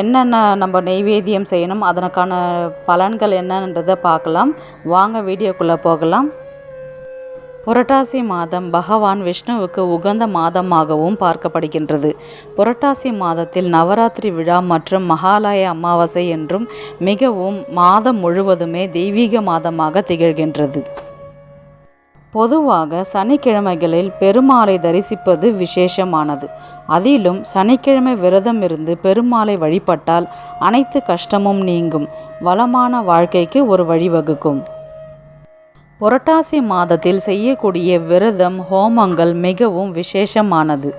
என்னென்ன நம்ம நெய்வேத்தியம் செய்யணும் அதற்கான பலன்கள் என்னன்றதை பார்க்கலாம். வாங்க வீடியோக்குள்ளே போகலாம். புரட்டாசி மாதம் பகவான் விஷ்ணுவுக்கு உகந்த மாதமாகவும் பார்க்கப்படுகின்றது. புரட்டாசி மாதத்தில் நவராத்திரி விழா மற்றும் மகாலய அமாவாசை என்றும் மிகவும் மாதம் முழுவதுமே தெய்வீக மாதமாக திகழ்கின்றது. பொதுவாக சனிக்கிழமைகளில் பெருமாளை தரிசிப்பது விசேஷமானது. அதிலும் சனிக்கிழமை விரதம் இருந்து பெருமாளை வழிபட்டால் அனைத்து கஷ்டமும் நீங்கும். வளமான வாழ்க்கைக்கு ஒரு வழிவகுக்கும் புரட்டாசி மாதத்தில் செய்யக்கூடிய விரதம் ஹோமங்கள் மிகவும் விசேஷமானது.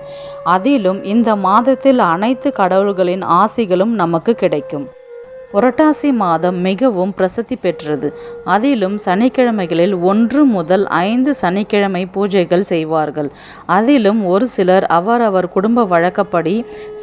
அதிலும் இந்த மாதத்தில் அனைத்து கடவுள்களின் ஆசிகளும் நமக்கு கிடைக்கும். புரட்டாசி மாதம் மிகவும் பிரசித்தி பெற்றது. அதிலும் சனிக்கிழமைகளில் ஒன்று முதல் ஐந்து சனிக்கிழமை பூஜைகள் செய்வார்கள். அதிலும் ஒரு சிலர் அவரவர் குடும்ப வழக்கப்படி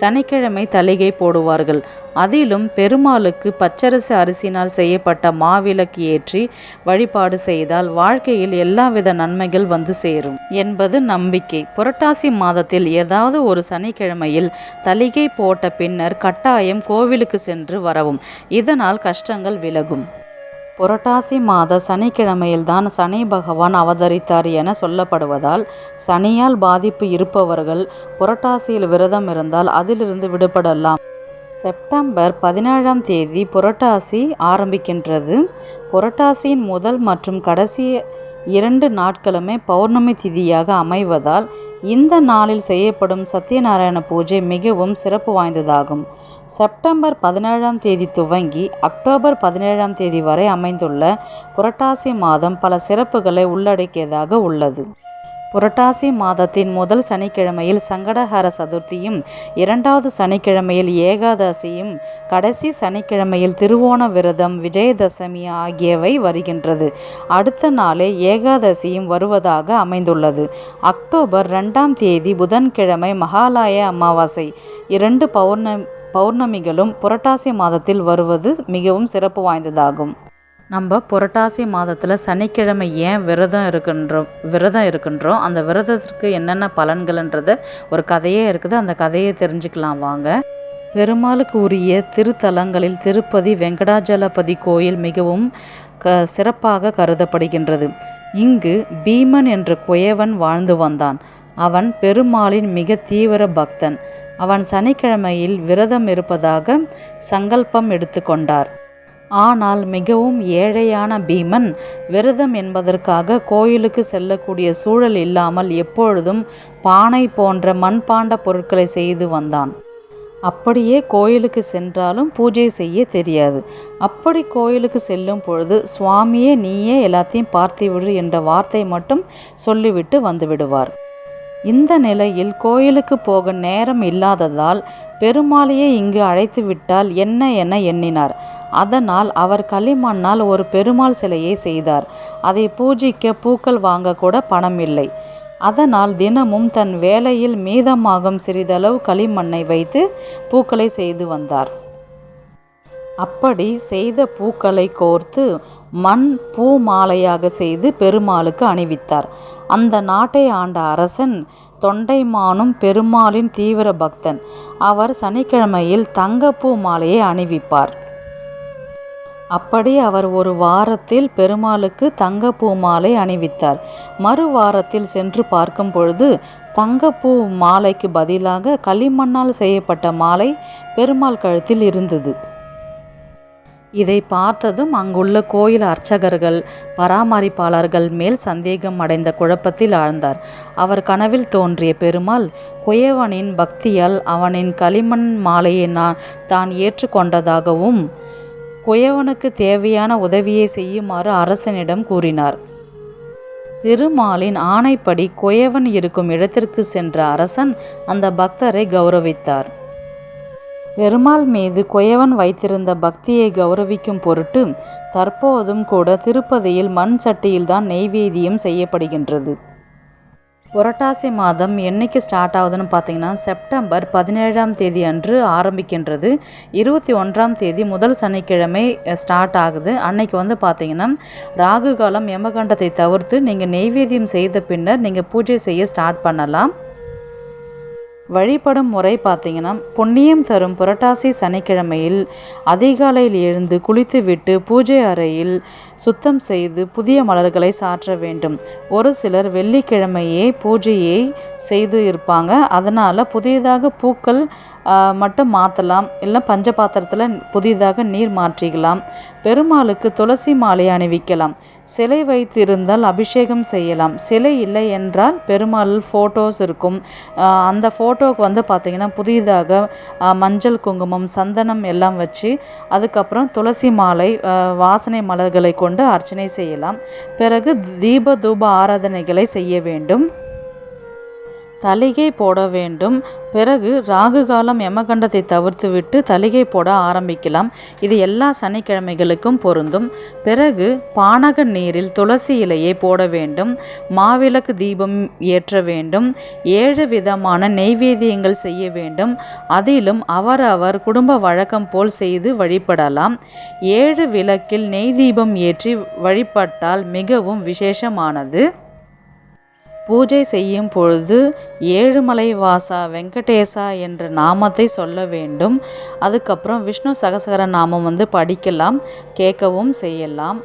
சனிக்கிழமை தலிகை போடுவார்கள். அதிலும் பெருமாளுக்கு பச்சரிசி அரிசினால் செய்யப்பட்ட மாவிளக்கு ஏற்றி வழிபாடு செய்தால் வாழ்க்கையில் எல்லாவித நன்மைகள் வந்து சேரும் என்பது நம்பிக்கை. புரட்டாசி மாதத்தில் ஏதாவது ஒரு சனிக்கிழமையில் தலிகை போட்ட பின்னர் கட்டாயம் கோவிலுக்கு சென்று வரவும் இதனால் கஷ்டங்கள் விலகும். புரட்டாசி மாத சனிக்கிழமையில்தான் சனி பகவான் அவதரித்தார் என சொல்லப்படுவதால் சனியால் பாதிப்பு இருப்பவர்கள் புரட்டாசியில் விரதம் இருந்தால் அதிலிருந்து விடுபடலாம். செப்டம்பர் பதினேழாம் தேதி புரட்டாசி ஆரம்பிக்கின்றது. புரட்டாசியின் முதல் மற்றும் கடைசி இரண்டு நாட்களுமே பௌர்ணமி திதியாக அமைவதால் இந்த நாளில் செய்யப்படும் சத்யநாராயண பூஜை மிகவும் சிறப்பு வாய்ந்ததாகும். செப்டம்பர் பதினேழாம் தேதி துவங்கி அக்டோபர் பதினேழாம் தேதி வரை அமைந்துள்ள புரட்டாசி மாதம் பல சிறப்புகளை உள்ளடக்கியதாக உள்ளது. புரட்டாசி மாதத்தின் முதல் சனிக்கிழமையில் சங்கடஹர சதுர்த்தியும் இரண்டாவது சனிக்கிழமையில் ஏகாதசியும் கடைசி சனிக்கிழமையில் திருவோண விரதம் விஜயதசமி ஆகியவை வருகின்றது. அடுத்த நாளே ஏகாதசியும் வருவதாக அமைந்துள்ளது. அக்டோபர் ரெண்டாம் தேதி புதன்கிழமை மகாலய அமாவாசை இரண்டு பௌர்ணமி பௌர்ணமிகளும் புரட்டாசி மாதத்தில் வருவது மிகவும் சிறப்பு வாய்ந்ததாகும். நம்ம புரட்டாசி மாதத்தில் சனிக்கிழமை ஏன் விரதம் இருக்கின்றோம் விரதம் இருக்கின்றோம்? அந்த விரதத்திற்கு என்னென்ன பலன்கள்ன்றத ஒரு கதையே இருக்குது. அந்த கதையை தெரிஞ்சுக்கலாம் வாங்க. பெருமாளுக்கு உரிய திருத்தலங்களில் திருப்பதி வெங்கடாஜலபதி கோயில் மிகவும் க சிறப்பாக கருதப்படுகின்றது. இங்கு பீமன் என்ற குயவன் வாழ்ந்து வந்தான். அவன் பெருமாளின் மிக தீவிர பக்தன். அவன் சனிக்கிழமையில் விரதம் இருப்பதாக சங்கல்பம் எடுத்துக்கொண்டார். ஆனால் மிகவும் ஏழையான பீமன் விரதம் என்பதற்காக கோயிலுக்கு செல்லக்கூடிய சூழல் இல்லாமல் எப்பொழுதும் பானை போன்ற மண்பாண்ட பொருட்களை செய்து வந்தான். அப்படியே கோயிலுக்கு சென்றாலும் பூஜை செய்ய தெரியாது. அப்படி கோயிலுக்கு செல்லும் பொழுது சுவாமியே நீயே எல்லாத்தையும் பார்த்து விடு என்ற வார்த்தை மட்டும் சொல்லிவிட்டு வந்து விடுவார். இந்த நிலையில் கோயிலுக்கு போக நேரம் இல்லாததால் பெருமாளையே இங்கு அழைத்து விட்டால் என்ன என எண்ணினார். அதனால் அவர் களிமண்ணால் ஒரு பெருமாள் சிலையை செய்தார். அதை பூஜிக்க பூக்கள் வாங்க கூட பணம் இல்லை அதனால் தினமும் தன் வேலையில் மீதமாகும் சிறிதளவு களிமண்ணை வைத்து பூக்களை செய்து வந்தார். அப்படி செய்த பூக்களை கோர்த்து மண் பூ மாலையாக செய்து பெருமாளுக்கு அணிவித்தார். அந்த நாட்டை ஆண்ட அரசன் தொண்டைமானும் பெருமாளின் தீவிர பக்தன். அவர் சனிக்கிழமையில் தங்கப்பூ மாலையை அணிவிப்பார். அப்படி அவர் ஒரு வாரத்தில் பெருமாளுக்கு தங்கப்பூ மாலை அணிவித்தார். மறு வாரத்தில் சென்று பார்க்கும் பொழுது தங்கப்பூ மாலைக்கு பதிலாக களிமண்ணால் செய்யப்பட்ட மாலை பெருமாள் கழுத்தில் இருந்தது. இதை பார்த்ததும் அங்குள்ள கோயில் அர்ச்சகர்கள் பராமரிப்பாளர்கள் மேல் சந்தேகம் அடைந்த குழப்பத்தில் ஆழ்ந்தார். அவர் கனவில் தோன்றிய பெருமாள் குயவனின் பக்தியால் அவனின் களிமண் மாலையை நான் தான் ஏற்றுக்கொண்டதாகவும் குயவனுக்கு தேவையான உதவியை செய்யுமாறு அரசனிடம் கூறினார். திருமாலின் ஆணைப்படி குயவன் இருக்கும் இடத்திற்கு சென்ற அரசன் அந்த பக்தரை கௌரவித்தார். பெருமாள் மீது குயவன் வைத்திருந்த பக்தியை கௌரவிக்கும் பொருட்டு தற்போதும் கூட திருப்பதியில் மண் சட்டியில்தான் நெய்வேதியம் செய்யப்படுகின்றது. புரட்டாசி மாதம் என்னைக்கு ஸ்டார்ட் ஆகுதுன்னு பார்த்தீங்கன்னா செப்டம்பர் பதினேழாம் தேதி அன்று ஆரம்பிக்கின்றது. இருபத்தி ஒன்றாம் தேதி முதல் சனிக்கிழமை ஸ்டார்ட் ஆகுது. அன்னைக்கு வந்து பார்த்தீங்கன்னா ராகு காலம் யமகண்டத்தை தவிர்த்து நீங்கள் நெய்வேதியம் செய்த பின்னர் நீங்கள் பூஜை செய்ய ஸ்டார்ட் பண்ணலாம். வழிபடும் முறை பார்த்தீங்கன்னா புண்ணியம் தரும் புரட்டாசி சனிக்கிழமையில் அதிகாலையில் எழுந்து குளித்துவிட்டு பூஜை அறையில் சுத்தம் செய்து புதிய மலர்களை சாற்ற வேண்டும். ஒரு சிலர் வெள்ளிக்கிழமையே பூஜையை செய்து இருப்பாங்க. அதனால் புதியதாக பூக்கள் மட்டும் மாற்றலாம் இல்லை பஞ்ச பாத்திரத்தில் புதிதாக நீர் மாற்றிக்கலாம். பெருமாளுக்கு துளசி மாலை அணிவிக்கலாம். சிலை வைத்திருந்தால் அபிஷேகம் செய்யலாம். சிலை இல்லை என்றால் பெருமாள் ஃபோட்டோஸ் இருக்கும். அந்த ஃபோட்டோவுக்கு வந்து பார்த்திங்கன்னா புதிதாக மஞ்சள் குங்குமம் சந்தனம் எல்லாம் வச்சு அதுக்கப்புறம் துளசி மாலை வாசனை மலர்களை கொண்டு அர்ச்சனை செய்யலாம். பிறகு தீப தூப ஆராதனைகளை செய்ய வேண்டும். தலிகை போட வேண்டும். பிறகு ராகு காலம் யமகண்டத்தை தவிர்த்துவிட்டு தலிகை போட ஆரம்பிக்கலாம். இது எல்லா சனிக்கிழமைகளுக்கும் பொருந்தும். பிறகு பானக நீரில் துளசி இலையை போட வேண்டும். மாவிளக்கு தீபம் ஏற்ற வேண்டும். ஏழு விதமான நெய்வேதியங்கள் செய்ய வேண்டும். அதிலும் அவரவர் குடும்ப வழக்கம் போல் செய்து வழிபடலாம். ஏழு விளக்கில் நெய் தீபம் ஏற்றி வழிபட்டால் மிகவும் விசேஷமானது. பூஜை செய்யும் பொழுது ஏழுமலை வாசா வெங்கடேசா என்ற நாமத்தை சொல்ல வேண்டும். அதுக்கப்புறம் விஷ்ணு சகசகர நாமம் வந்து படிக்கலாம் கேட்கவும் செய்யலாம்.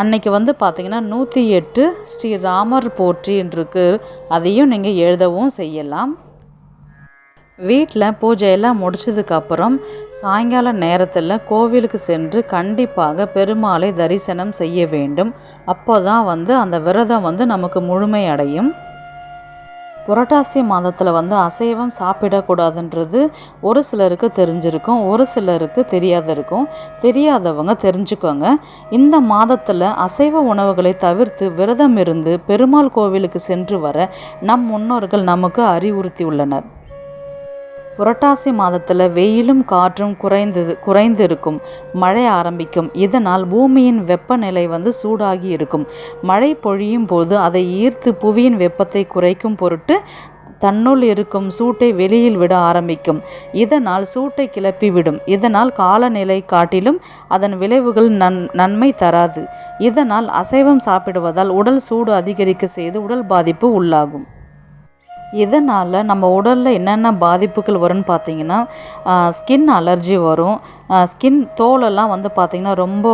அன்னைக்கு வந்து பார்த்திங்கன்னா நூற்றி எட்டு ஸ்ரீ ராமர் போற்றின்றிருக்கு அதையும் நீங்கள் எழுதவும் செய்யலாம். வீட்டில் பூஜையெல்லாம் முடிச்சதுக்கப்புறம் சாயங்கால நேரத்தில் கோவிலுக்கு சென்று கண்டிப்பாக பெருமாளை தரிசனம் செய்ய வேண்டும். அப்போ தான் வந்து அந்த விரதம் வந்து நமக்கு முழுமையடையும். புரட்டாசி மாதத்தில் வந்து அசைவம் சாப்பிடக்கூடாதுன்றது ஒரு சிலருக்கு தெரிஞ்சிருக்கும் ஒரு சிலருக்கு தெரியாத இருக்கும் தெரியாதவங்க தெரிஞ்சுக்கோங்க. இந்த மாதத்தில் அசைவ உணவுகளை தவிர்த்து விரதம் இருந்து பெருமாள் கோவிலுக்கு சென்று வர நம் முன்னோர்கள் நமக்கு அறிவுறுத்தி உள்ளனர் புரட்டாசி மாதத்தில் வெயிலும் காற்றும் குறைந்தது குறைந்து இருக்கும் மழை ஆரம்பிக்கும். இதனால் பூமியின் வெப்பநிலை வந்து சூடாகி இருக்கும். மழை பொழியும் போது அதை ஈர்த்து புவியின் வெப்பத்தை குறைக்கும் பொருட்டு தன்னுள் இருக்கும் சூட்டை வெளியில் விட ஆரம்பிக்கும். இதனால் சூட்டை கிளப்பிவிடும் இதனால் காலநிலை காட்டிலும் அதன் விளைவுகள் நன் நன்மை தராது. இதனால் அசைவம் சாப்பிடுவதால் உடல் சூடு அதிகரிக்க செய்து உடல் பாதிப்பு உள்ளாகும். இதனால் நம்ம உடலில் என்னென்ன பாதிப்புகள் வரும்னு பார்த்தீங்கன்னா ஸ்கின் அலர்ஜி வரும். ஸ்கின் தோலெல்லாம் வந்து பார்த்திங்கன்னா ரொம்ப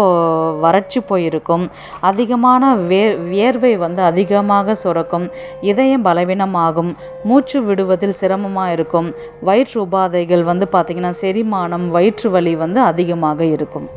வறட்சி போயிருக்கும். அதிகமான வே வியர்வை வந்து அதிகமாக சுரக்கும். இதயம் பலவீனமாகும். மூச்சு விடுவதில் சிரமமாக இருக்கும். வயிற்று உபாதைகள் வந்து பார்த்திங்கன்னா செரிமானம் வயிற்று வலி வந்து அதிகமாக இருக்கும்.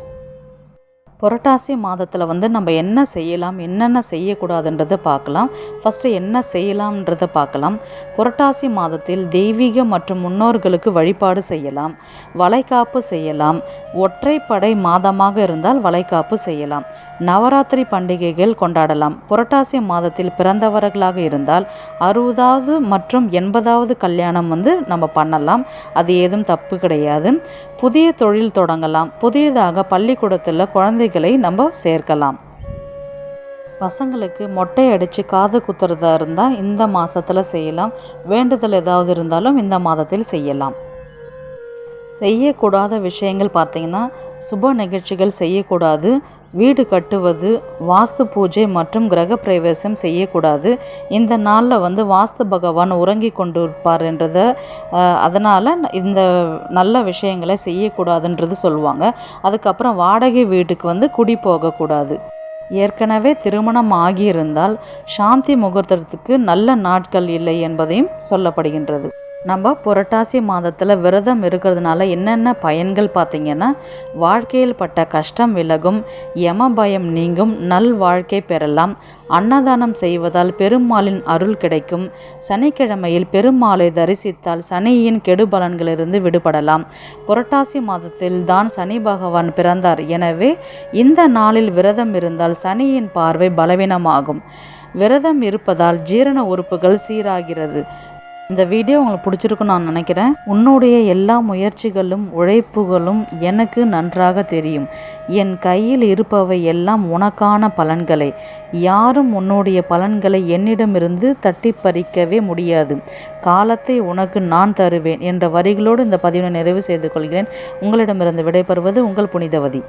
புரட்டாசி மாதத்தில் வந்து நம்ம என்ன செய்யலாம் என்னென்ன செய்யக்கூடாதுன்றதை பார்க்கலாம். ஃபஸ்ட்டு என்ன செய்யலாம்ன்றதை பார்க்கலாம். புரட்டாசி மாதத்தில் தெய்வீக மற்றும் முன்னோர்களுக்கு வழிபாடு செய்யலாம். வளைகாப்பு செய்யலாம். ஒற்றைப்படை மாதமாக இருந்தால் வளைகாப்பு செய்யலாம். நவராத்திரி பண்டிகைகள் கொண்டாடலாம். புரட்டாசி மாதத்தில் பிறந்தவர்களாக இருந்தால் அறுபதாவது மற்றும் எண்பதாவது கல்யாணம் வந்து நம்ம பண்ணலாம். அது ஏதும் தப்பு கிடையாது. புதிய தொழில் தொடங்கலாம். புதியதாக பள்ளிக்கூடத்தில் குழந்தைகளை நம்ம சேர்க்கலாம். பசங்களுக்கு மொட்டை அடித்து காது குத்துறதா இருந்தால் இந்த மாதத்தில் செய்யலாம். வேண்டுதல் ஏதாவது இருந்தாலும் இந்த மாதத்தில் செய்யலாம். செய்யக்கூடாத விஷயங்கள் பார்த்திங்கன்னா சுப நிகழ்ச்சிகள் செய்யக்கூடாது. வீடு கட்டுவது வாஸ்து பூஜை மற்றும் கிரக பிரவேசம் செய்யக்கூடாது. இந்த நாளில் வந்து வாஸ்து பகவான் உறங்கி கொண்டு இருப்பார் என்றதை அதனால் இந்த நல்ல விஷயங்களை செய்யக்கூடாதுன்றது சொல்லுவாங்க. அதுக்கப்புறம் வாடகை வீட்டுக்கு வந்து குடி போகக்கூடாது. ஏற்கனவே திருமணம் ஆகியிருந்தால் சாந்தி முகூர்த்தத்துக்கு நல்ல நாட்கள் இல்லை என்பதையும் சொல்லப்படுகின்றது. நம்ம புரட்டாசி மாதத்தில் விரதம் இருக்கிறதுனால என்னென்ன பயன்கள் பார்த்திங்கன்னா வாழ்க்கையில் பட்ட கஷ்டம் விலகும் யம பயம் நீங்கும் நல் வாழ்க்கை பெறலாம். அன்னதானம் செய்வதால் பெருமாளின் அருள் கிடைக்கும். சனிக்கிழமையில் பெருமாளை தரிசித்தால் சனியின் கெடுபலன்களிலிருந்து விடுபடலாம். புரட்டாசி மாதத்தில் தான் சனி பகவான் பிறந்தார். எனவே இந்த நாளில் விரதம் இருந்தால் சனியின் பார்வை பலவீனமாகும். விரதம் இருப்பதால் ஜீரண உறுப்புகள் சீராகிறது. இந்த வீடியோ உங்களுக்கு பிடிச்சிருக்குன்னு நான் நினைக்கிறேன். உன்னுடைய எல்லா முயற்சிகளும் உழைப்புகளும் எனக்கு நன்றாக தெரியும். என் கையில் இருப்பவை எல்லாம் உனக்கான பலன்களை. யாரும் உன்னுடைய பலன்களை என்னிடமிருந்து தட்டி பறிக்கவே முடியாது. காலத்தை உனக்கு நான் தருவேன் என்ற வரிகளோடு இந்த பதிவினை நிறைவு செய்து கொள்கிறேன். உங்களிடமிருந்து விடைபெறுவது உங்கள் புனிதவதி.